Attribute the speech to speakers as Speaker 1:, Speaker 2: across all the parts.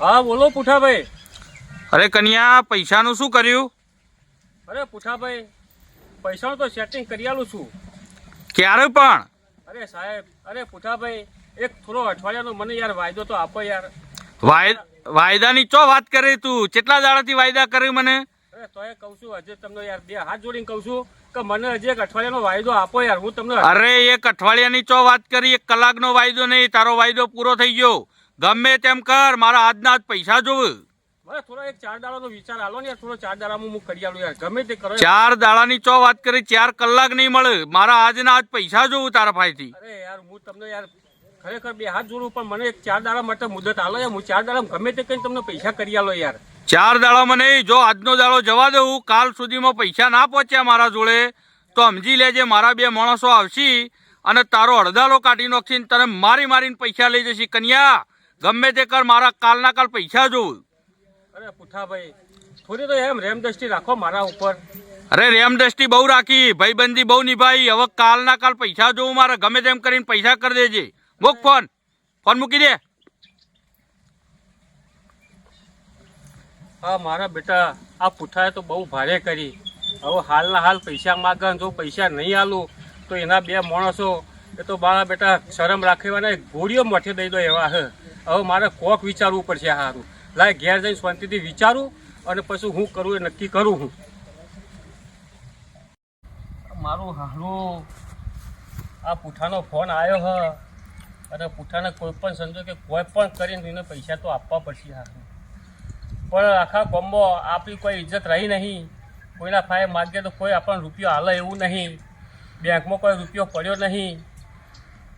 Speaker 1: હા બોલો પુઠાભાઈ.
Speaker 2: અરે કન્યા પૈસાનું શું કર્યું?
Speaker 1: અરે પુઠાભાઈ પૈસાનું તો સેટિંગ કરી આલું છું.
Speaker 2: ક્યારે પણ?
Speaker 1: અરે સાહેબ અરે પુઠાભાઈ એક થોડો અઠવાડિયાનો મને યાર વાયદો તો આપો યાર.
Speaker 2: વાય- વાયદાની ચો વાત કરી તું? કેટલા દાડાથી વાયદા કર્યું મને?
Speaker 1: અરે તોય કહું છું હજે તમને યાર બે હાથ જોડીને કહું છું કે મને હજી એક અઠવાડિયાનો વાયદો આપો યાર. હું તમને
Speaker 2: અરે એક અઠવાડિયાની ચો વાત કરી એક કલાકનો વાયદો નહીં તારો વાયદો પૂરો થઈ ગયો. ગમે તેમ કર મારા આજના આજ પૈસા જોવે.
Speaker 1: મને થોડો એક ચાર દાડાનો વિચાર આલો ને યાર થોડો ચાર દાડામાં કરી આલું યાર. ગમે તે કરો
Speaker 2: ચાર દાડાની ચો વાત કરી ચાર કલાક નહીં મળે. મારા આજના આજ પૈસા જોવું તારા ભાઈથી.
Speaker 1: અરે યાર હું તમને યાર ખરેખર બે હાથ જોડું પણ મને એક ચાર દાડા માટે મુદત આલો યાર. હું ચાર દાડા ગમે તે કઈ તમને પૈસા કરી આલો યાર.
Speaker 2: ચાર દાડામાં નહીં જો આજનો દાડો જવા દઉં કાલ સુધીમાં પૈસા ના પહોંચ્યા મારા જોડે તો સમજી લેજે મારા બે માણસો આવશી અને તારો અડધાલો કાઢી નાખશી તને મારી મારીને પૈસા લઈ જશે. કન્યા ગમે તે કર મારા કાલના કાલ પૈસા જોવું
Speaker 1: અરે પુઠાભાઈ થોડી તો એમ રેમ દ્રષ્ટિ રાખો મારા ઉપર.
Speaker 2: અરે રેમ દ્રષ્ટિ બહુ રાખી ભાઈબંધી બહુ નિભાઈ. હવે કાલના કાલ પૈસા જોવું મારે ગમે તેમ કરીને પૈસા કરી દેજે. મૂક ફોન. ફોન મૂકી દે.
Speaker 1: હા મારા બેટા આ પુઠાએ તો બહુ ભારે કરી. હવે હાલના હાલ પૈસા માગે જો પૈસા નહીં આલું તો એના બે માણસો એ તો મારા બેટા શરમ રાખેવાના ગોળીઓ મઠે દઈ દો એવા હે. હવે મારે કોક વિચારવું પડશે સારું લાય ઘેર જઈને શાંતિથી વિચારું અને પછી હું કરું એ નક્કી કરું હું. મારું હારું આ પુઠાનો ફોન આવ્યો હ. અને પુઠાને કોઈ પણ સંજો કે કોઈ પણ કરીને એને પૈસા તો આપવા પડશે હારું પણ આખા કોમ્બો આપણી કોઈ ઇજ્જત રહી નહીં. કોઈના ફાયે માગે તો કોઈ આપણને રૂપિયો હાલે એવું નહીં. બેંકમાં કોઈ રૂપિયો પડ્યો નહીં.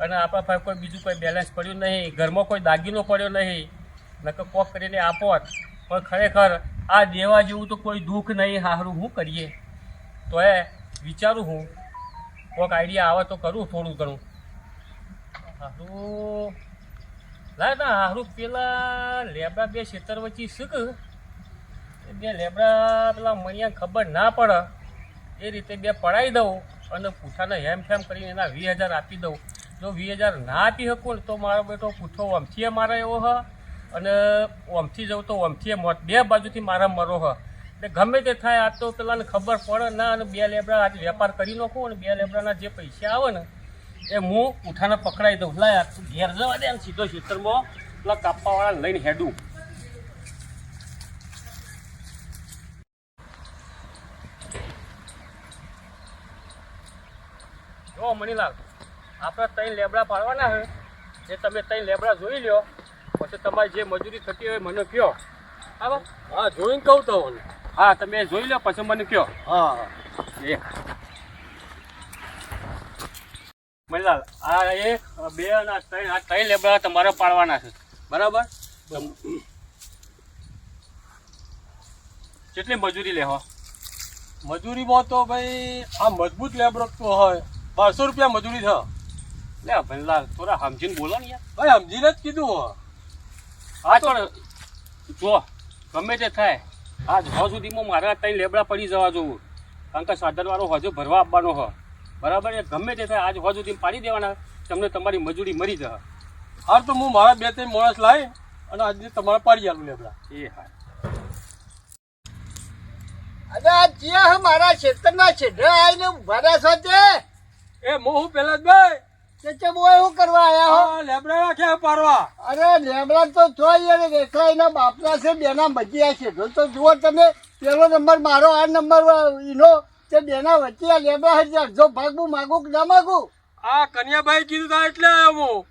Speaker 1: અને આપણા પાસે કોઈ બીજું કોઈ બેલેન્સ પડ્યું નહીં, ઘરમાં કોઈ દાગીનો પડ્યો નહીં, નકર કોક કરીને આપો પણ ખરેખર આ દેવા જેવું તો કોઈ દુઃખ નહીં હારું હું કરીએ? તો એ વિચારું હું. કોક આઈડિયા આવે તો કરું થોડું ઘણું. હારું લાય ના હારું પેલા લેબડા બે ખેતર વચ્ચે શીખ. બે લેબડા પેલા મણિયા ખબર ના પડે. એ રીતે બે પડાવી દઉં અને પૂઠાને હેમ ફેમ કરીને એના વીસ હજાર આપી દઉં. જો વીસ હજાર ના આપી શકું ને તો મારો બેટો પૂઠો ઓમથી મારે એવો હ? અને ઓમથી જવું તો ઓમથી મોત. બે બાજુથી મારા મરો હ. એટલે ગમે તે થાય, આ તો પેલાને ખબર પડે ના, અને બે લેબડા આજે વેપાર કરી નાખું અને બે લેબડાના જે પૈસા આવે ને, એ હું ઉઠાને પકડાઈ દઉં. લાય તું ઘેર જવા દે સીધો ખેતરમાં. પેલા કાપવાવાળા લઈને હેડું. જો મણીલાલ આપણે ત્રણ લેબડા પાડવાના છે. એ તમે ત્રણ લેબડા જોઈ લ્યો પછી તમારી જે મજૂરી થતી હોય મને કહો હા હા જોઈને કહું તો હા તમે જોઈ લો પછી મને કહો હા એ. મણીલાલ આ એક બે અને આ ત્રણ આ ત્રણ લેબડા તમારે પાડવાના છે. બરાબર? કેટલી મજૂરી લેવા
Speaker 3: મજૂરીમાં તો ભાઈ આ મજબૂત લેબરો તો હોય. બારસો રૂપિયા મજૂરી છે.
Speaker 1: લે ભનલાલ થોડા સમજીને બોલો ને યાર.
Speaker 3: ભાઈ સમજીને જ કીધું હા.
Speaker 1: તો જો ગમે તે થાય. આજ હો સુધીમાં મારા ત્યાં લેબડા પડી જવા જોવું કારણ કે સાધન વાળો હજુ ભરવા આપવાનો હ. બરાબર એ ગમે તે થાય આજ હો સુધી પાડી દેવાના. તમને તમારી મજૂરી મરી જશે.
Speaker 3: હાર તો હું મારા બે ત્રણ માણસ લાવી અને આજે તમારે પાડી આલું લેબડા.
Speaker 1: એ હા.
Speaker 4: અરે આ જ્યાં હે મારા ખેતરના છેડે આવીને ઊભા રહ્યા છો
Speaker 3: એ હું હું પેલા જ ભાઈ.
Speaker 4: ઓય કરવા આયા હો?
Speaker 3: લેબડા રાખ્યા પારવા.
Speaker 4: અરે લેબડા તો જોઈ અને રેખલા એના બાપના છે બેના ભજીયા છે. જો તો જુઓ તમે પેલો નંબર મારો આ નંબર ઈનો તે બેના વચ્ચે આ લેબડા હજી અડધો ભાગ હું માગું કે ના માગું?
Speaker 3: આ કન્યાભાઈ કીધું તા એટલે આવ્યો હું.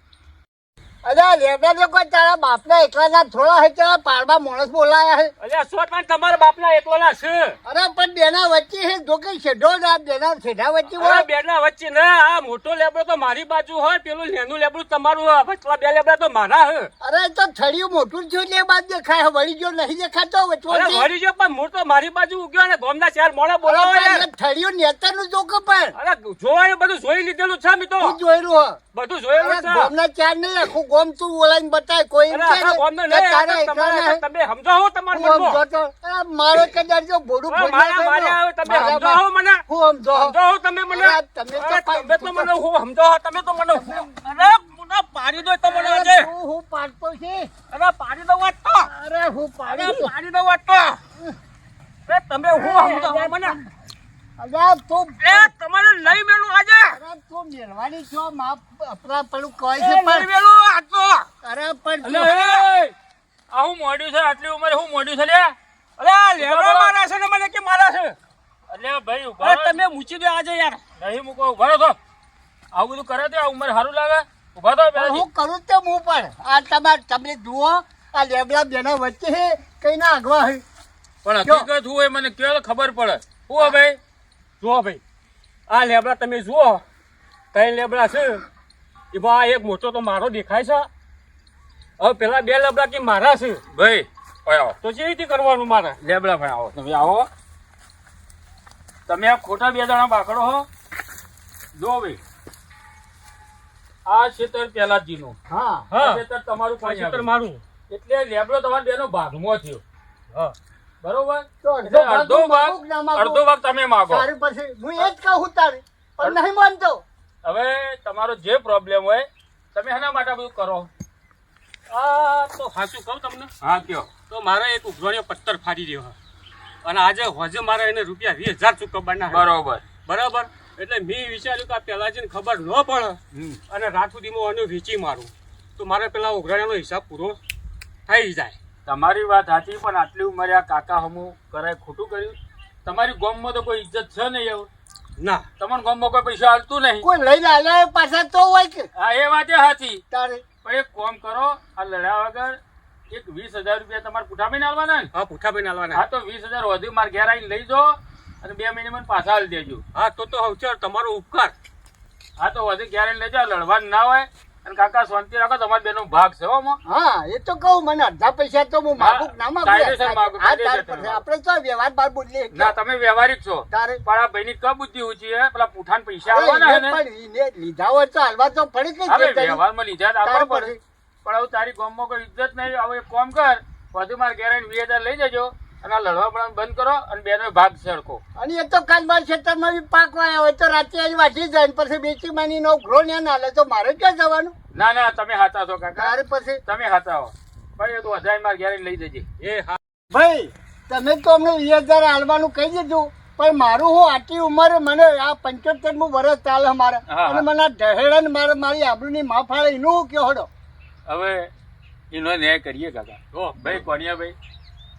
Speaker 4: અરે આ લેબડા તો કોઈ તારા બાપના એકલાના થોડા હે તારા પારબા માણસ બોલાયા હે.
Speaker 1: અલ્યા સોટ પણ તમારા બાપના એકલોના છે.
Speaker 4: અરે પણ બેના વચ્ચે હે જો કે છેડો ના બેના છેડા વચ્ચે હોય.
Speaker 1: બેના વચ્ચે ના આ મોટો લેબડો તો મારી બાજુ હોય પેલું લેનું લેબડું તમારું વચલા બે લેબડા તો મારા હે.
Speaker 4: અરે તો થળિયું મોટું એટલે એ બાદ દેખાય વળી જો નહીં દેખાતો
Speaker 1: અરે
Speaker 4: વચમાં
Speaker 1: વળી જો પણ મૂળ તો મારી બાજુ ઉગ્યો ને ગોમના ચાર મોડા બોલાવો યાર.
Speaker 4: થળિયું નેતાનું જોકે પણ.
Speaker 1: અરે જોવાનું બધું જોઈ લીધેલું છે મિત્રો
Speaker 4: હું જોયેલું
Speaker 1: બધું જોયેલું
Speaker 4: અરે
Speaker 1: છે.
Speaker 4: ગોમના ચાર નહીં આખું ગોમ તું બોલાવીને બતાય કોઈ એમ કે તારા
Speaker 1: તમે સમજાવો તમારા મનમાં.
Speaker 4: સમજો તો મારે કદાચ જો
Speaker 1: ભોડું
Speaker 4: ફોડી
Speaker 1: મારા મારે તમે સમજાવો મને.
Speaker 4: હું સમજો
Speaker 1: સમજાવો તમે મને.
Speaker 4: તમે તો
Speaker 1: અરે તમે તો મને હું સમજાવો તમે તો મને. અરે મને આ પાડી દો તમને આજે.
Speaker 4: હું પાડતો છે
Speaker 1: અરે પાડી દો વાત તો.
Speaker 4: અરે હું પાડી.
Speaker 1: પાડી દો વાત તો. તમે હું સમજો મને.
Speaker 4: અરે તું
Speaker 1: એ તમારે લઈ મેલું આજે.
Speaker 4: અરે તું મેળવાની છો માપ આપણા પેલું કહે છે પણ
Speaker 1: મેલું આ તો.
Speaker 4: અરે પણ
Speaker 1: આ હું મોડ્યું છે? આટલી ઉંમરે હું મોડ્યું છે લે? અરે આ લેબડો મારા છે ને મને કે મારા છે?
Speaker 5: અરે ભાઈ ઊભા
Speaker 1: તમે મૂકી દો આજે યાર.
Speaker 5: નહીં મૂકો ઊભા રહો તો. આવું બધું કરે તો આ ઉંમર સારું લાગે. ઊભા તો
Speaker 4: હું કરું તો હું પણ. આ તમારે તમે જુઓ આ લેબડા બેના વચ્ચે કઈ ના આગવા
Speaker 5: પણ
Speaker 4: કયો?
Speaker 5: હકીકત હું એ મને કયો તો ખબર પડે. હું ભાઈ
Speaker 1: જુઓ ભાઈ આ લેબડા તમે જુઓ કઈ લેબડા છે. એ આ એક મોટો તો મારો દેખાય છે. હવે પેલા બે લેબડા કે મારા છે?
Speaker 5: ભાઈ આવો.
Speaker 1: તો કેવી રીતે કરવાનું મારે?
Speaker 5: લેબડા ભાઈ આવો. તમે આવો. તમે આ ખોટા બે દાણા બાકડો હો. જો ભાઈ. આ ક્ષેત્ર પહેલા જીનું.
Speaker 4: હા
Speaker 1: હા.
Speaker 5: ક્ષેત્ર તમારું
Speaker 1: ક્ષેત્ર મારું.
Speaker 5: એટલે લેબડો તમારા બેનો ભાગમાં થયો.
Speaker 1: હા.
Speaker 5: બરોબર?
Speaker 4: અડધો
Speaker 5: અડધો
Speaker 4: ભાગ?
Speaker 5: અડધો ભાગ તમે માગો.
Speaker 4: તારી પછી હું એ જ કહું તારે. પણ નહીં માનતો.
Speaker 5: હવે તમારો જે પ્રોબ્લેમ હોય તમે એના માટે બધું કરો.
Speaker 1: આ તો સાચું કહું તમને.
Speaker 5: હા કયો.
Speaker 1: તો મારે એક ઉઘરાણીઓ પથ્થર ફાડી રહ્યો અને આજે હોજે મારે એને રૂપિયા વીસ હજાર ચૂકવવાના છે.
Speaker 5: બરોબર.
Speaker 1: બરાબર? એટલે મેં વિચાર્યું કે આ પેલાજીને ખબર ન પડે અને રાત સુધીમાં આને વેચી મારું. તો મારે પેલા ઉઘરાણીનો હિસાબ પૂરો થઈ જાય.
Speaker 5: તમારી વાત સાચી પણ આટલી ઉંમરે આ કાકા હમું કરાય ખોટું કર્યું? તમારી ગોમમાં તો કોઈ ઇજ્જત છે નહીં એવું?
Speaker 1: ના.
Speaker 5: તમને ગોમમાં કોઈ પૈસા હાલતું નહીં?
Speaker 4: કોઈ લઈને આલે પાછા તો હોય કે?
Speaker 5: હા એ વાત એ સાચી.
Speaker 4: તારે.
Speaker 5: પણ એક કોમ કરો આ લડ્યા વગર એક વીસ હજાર રૂપિયા તમારે પુઠાબેન આલવાના ને?
Speaker 1: હા પૂઠાભાઈ નાલવાના
Speaker 5: હા તો વીસ હજાર વધુ મારા ઘેર આવીને લઈ જાઓ અને બે મહિને મને પાછા હાલ દેજો.
Speaker 1: હા તો તો હવે તમારો ઉપકાર.
Speaker 5: હા તો વધુ ઘેર આવીને લઈ લડવાનું ના હોય. અને કાકા શાંતિ રાખો તમારા બેનો ભાગ છે હો
Speaker 4: હા એ તો કહું મને અડધા પૈસા તો હું માગું ના માગું. આપણે તો વ્યવહાર બાર બોલીએ
Speaker 5: ના તમે વ્યવહારિક છો.
Speaker 4: તારે
Speaker 5: પણ આ ભાઈની કબ બુદ્ધિ ઊંચી હે પેલા પૂઠાન પૈસા આવવાના ને.
Speaker 4: પણ એને લીધા હોય તો હાલવા તો પડી
Speaker 5: હવે
Speaker 4: જગ્યાએ.
Speaker 5: વ્યવહારમાં લીધા તો
Speaker 4: તારે
Speaker 5: પડે. પણ હવે તારી ગામમાં કોઈ ઇજ્જત નહીં હવે એક કામ કર વધુ મારે આવીને હજાર લઈ જજો. અને લડવા પણ બંધ કરો અને બેનો ભાગ સરખો.
Speaker 4: અને એ તો કાલ બાર ખેતરમાં બી પાકવા આવ્યા હોય તો રાતે આવી વાંચી જાય ને પછી બેચી માની નો ઘરો ને ના લે તો મારે ક્યાં જવાનું?
Speaker 5: ના ના તમે હાથા છો કાકા.
Speaker 4: અરે પછી?
Speaker 5: તમે હાથા હો. ભાઈ એ તો વધારે માર ઘેર લઈ જજે.
Speaker 1: એ હા.
Speaker 4: ભાઈ તમે તો અમને વીસ હજાર હાલવાનું કહી દીધું પણ મારું હું આટલી ઉંમરે મને આ પંચોતેરનું વર્ષ ચાલે મારે. અને મને આ ઢહેડા ને મારે મારી આબરૂની માફ ફાળે એનું હું કયો હડો?
Speaker 5: હવે એનો ન્યાય કરીએ કાકા. ભાઈ કોણિયા ભાઈ.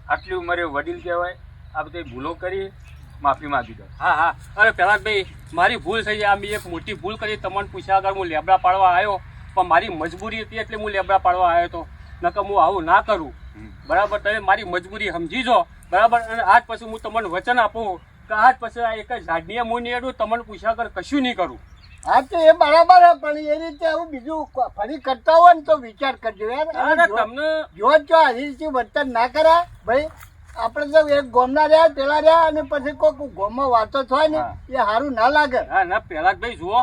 Speaker 5: આટલી ઉંમરે વડીલ કહેવાય આ બધી ભૂલો કરી માફી માગી દો.
Speaker 1: હા હા. અરે પેલા ભાઈ મારી ભૂલ થઈ આ મેં એક મોટી ભૂલ કરી તમને પૂછ્યા આગળ હું લેબડા પાડવા આવ્યો. પણ મારી મજબૂરી હતી એટલે હું લેબડા પાડવા આવ્યો હતો નકર હું આવું ના કરું. બરાબર? તમે મારી મજબૂરી સમજી જો બરાબર? અને આજ પછી હું તમને વચન આપું કે આજ પછી આ એક જ ઝાડની હું નીડું તમને પૂછ્યા આગળ કશું નહીં કરું.
Speaker 4: હા તો એ બરાબર હે પણ એ રીતે આવું બીજું ફરી કરતા હોય ને તો વિચાર કરજો યાર
Speaker 1: તમને
Speaker 4: જો જો રીતે વર્તન ના કરાય ભાઈ આપણે તો એક ગોમના રહ્યા પેલા રહ્યા અને પછી કોઈક ગોમમાં વાતો થાય ને એ સારું ના લાગે.
Speaker 1: હા ના પેલા જ ભાઈ જુઓ.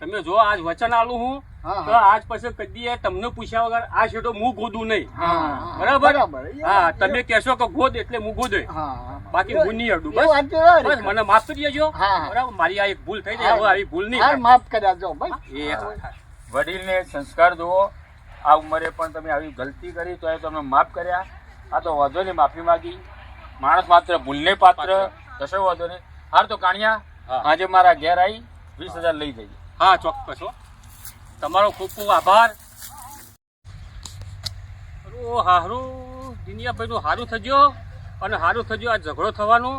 Speaker 1: તમે જો આજ વચન આલું હા, તો આજ પછી કદી તમને પૂછ્યા વગર આ શેઠો હું ગોદું નહીં. બરાબર?
Speaker 4: બરાબર.
Speaker 1: હા તમે કહેશો કે ગોદ એટલે હું ગોદે. બાકી હું નહીં અડું. બસ. મને માફ કરી દેજો. બરાબર? મારી આ એક ભૂલ થઈ જાય. હવે આવી ભૂલ નહીં
Speaker 4: માફ કર્યા જો ભાઈ
Speaker 1: એ હા, હા.
Speaker 5: વડીલને સંસ્કાર જુઓ. આ ઉંમરે પણ તમે આવી ગલતી કરી તો એ તમે માફ કર્યા. આ તો વાંધો નહીં માફી માંગી. માણસ માત્ર ભૂલને પાત્ર. કશો વાંધો નહીં. હાર તો કાણિયા. આજે મારા ઘેર આવી વીસ હજાર લઈ જઈએ
Speaker 1: હા ચોક્કસ હો. તમારો ખૂબ ખૂબ આભાર. હારું હારું. દિનિયાભાઈ નું સારું થજો અને સારું થજો. આ ઝઘડો થવાનો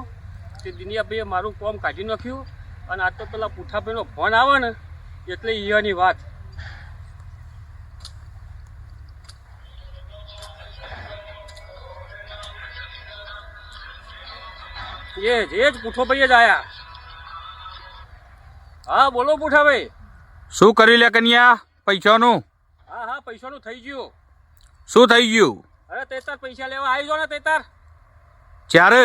Speaker 1: તે દિનિયાભાઈએ મારું કોમ કાઢી નાખ્યું અને આ તો પેલા પુઠાભાઈનો ફોન આવે ને એટલે ઈયાની વાત. એ જ એ જ પુઠોભાઈ જ આયા. હા, બોલો પુઠાભાઈ
Speaker 2: શું કરી લે કન્યા? પૈસાનું?
Speaker 1: હા હા પૈસાનું થઈ ગયું.
Speaker 2: શું થઈ ગયું?
Speaker 1: અરે તેતાર પૈસા લેવા આવી જો ને તેતાર.
Speaker 2: ચારે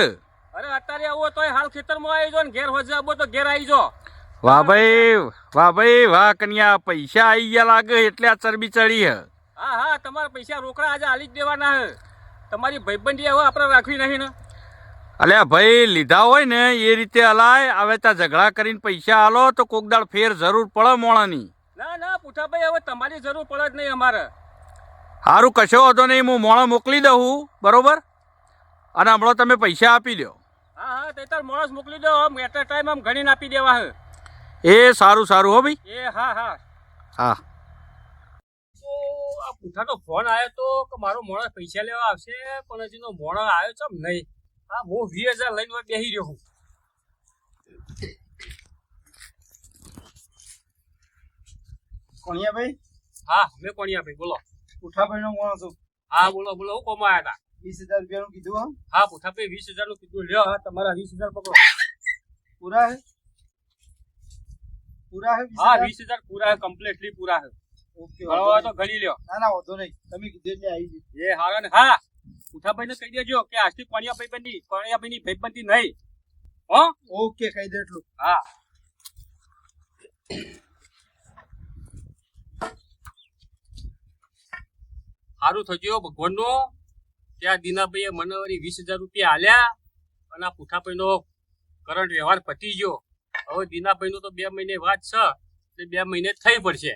Speaker 1: અરે અત્યારે આવો તોય હાલ ખેતરમાં આવી જો ને ઘેર હોજે આવો તો ઘેર આવી જો.
Speaker 2: વાહ ભાઈ વાહ ભાઈ વાહ કન્યા પૈસા આવી ગયા લાગે એટલે આ ચરબી ચડી હે.
Speaker 1: હા હા તમારા પૈસા રોકડા આજે હાલી જ દેવાના હે. તમારી ભાઈબંધી હવે આપણે રાખવી નહીં ને.
Speaker 2: અલ્યા ભાઈ લીધા હોય ને એ રીતે અલાય. હવે ત્યાં ઝઘડા કરીને પૈસા આલો તો કોક દાળ ફેર જરૂર પડે મોણાની.
Speaker 1: ના ના પૂઠાભાઈ હવે તમારી જરૂર પડે જ નહીં અમારે.
Speaker 5: સારું કશો વાંધો નહીં હું મોણો મોકલી દઉં બરોબર? અને હમણાં તમે પૈસા આપી દો.
Speaker 1: હા હા તે તાર મોણસ મોકલી દો આમ એટ ટાઈમ આમ ગણીને આપી દેવા હે.
Speaker 5: એ સારું સારું હો ભાઈ.
Speaker 1: એ હા હા.
Speaker 5: હા.
Speaker 1: પુઠાનો ફોન આવ્યો તો કે મારો મોણસ પૈસા લેવા આવશે પણ હજીનો મોણસ આવ્યો છે નહીં. હા હું વીસ હજાર લઈને બેસી રહ્યો છું.
Speaker 6: કોણિયાભાઈ?
Speaker 1: હા મેં કોણિયા ભાઈ બોલો.
Speaker 6: ઉઠાભાઈ નો માણસ છું.
Speaker 1: હા બોલો બોલો હું કોમાં આવ્યા હતા?
Speaker 6: વીસ હજાર રૂપિયાનું કીધું હા
Speaker 1: પુઠાભાઈ વીસ હજારનું કીધું. લ્યો હા તમારા વીસ હજાર પકડો.
Speaker 6: પૂરા હે? પૂરા હે
Speaker 1: હા વીસ હજાર? પૂરા હે કમ્પ્લીટલી પૂરા હે.
Speaker 6: ઓકે
Speaker 1: તો ગણી લ્યો.
Speaker 6: ના ના વાંધો નહીં. તમે કીધું એટલે આવી જઈએ
Speaker 1: એ હા ને હા. પુઠાભાઈ ને કહી દેજો કે આજથી કોણિયા ભાઈબંધી કોણિયા ભાઈ ની ભાઈબંધી નહીં. હો?
Speaker 6: ઓકે કહી દે એટલું.
Speaker 1: હા. સારું થજો ભગવાનનું. ત્યાં દીનાભાઈએ મને વળી વીસ હજાર રૂપિયા આલ્યા અને આ પુઠાભાઈનો કરંટ વ્યવહાર પતી ગયો. હવે દીનાભાઈનો તો બે મહિને વાત છે એટલે બે મહિને થઈ પડશે.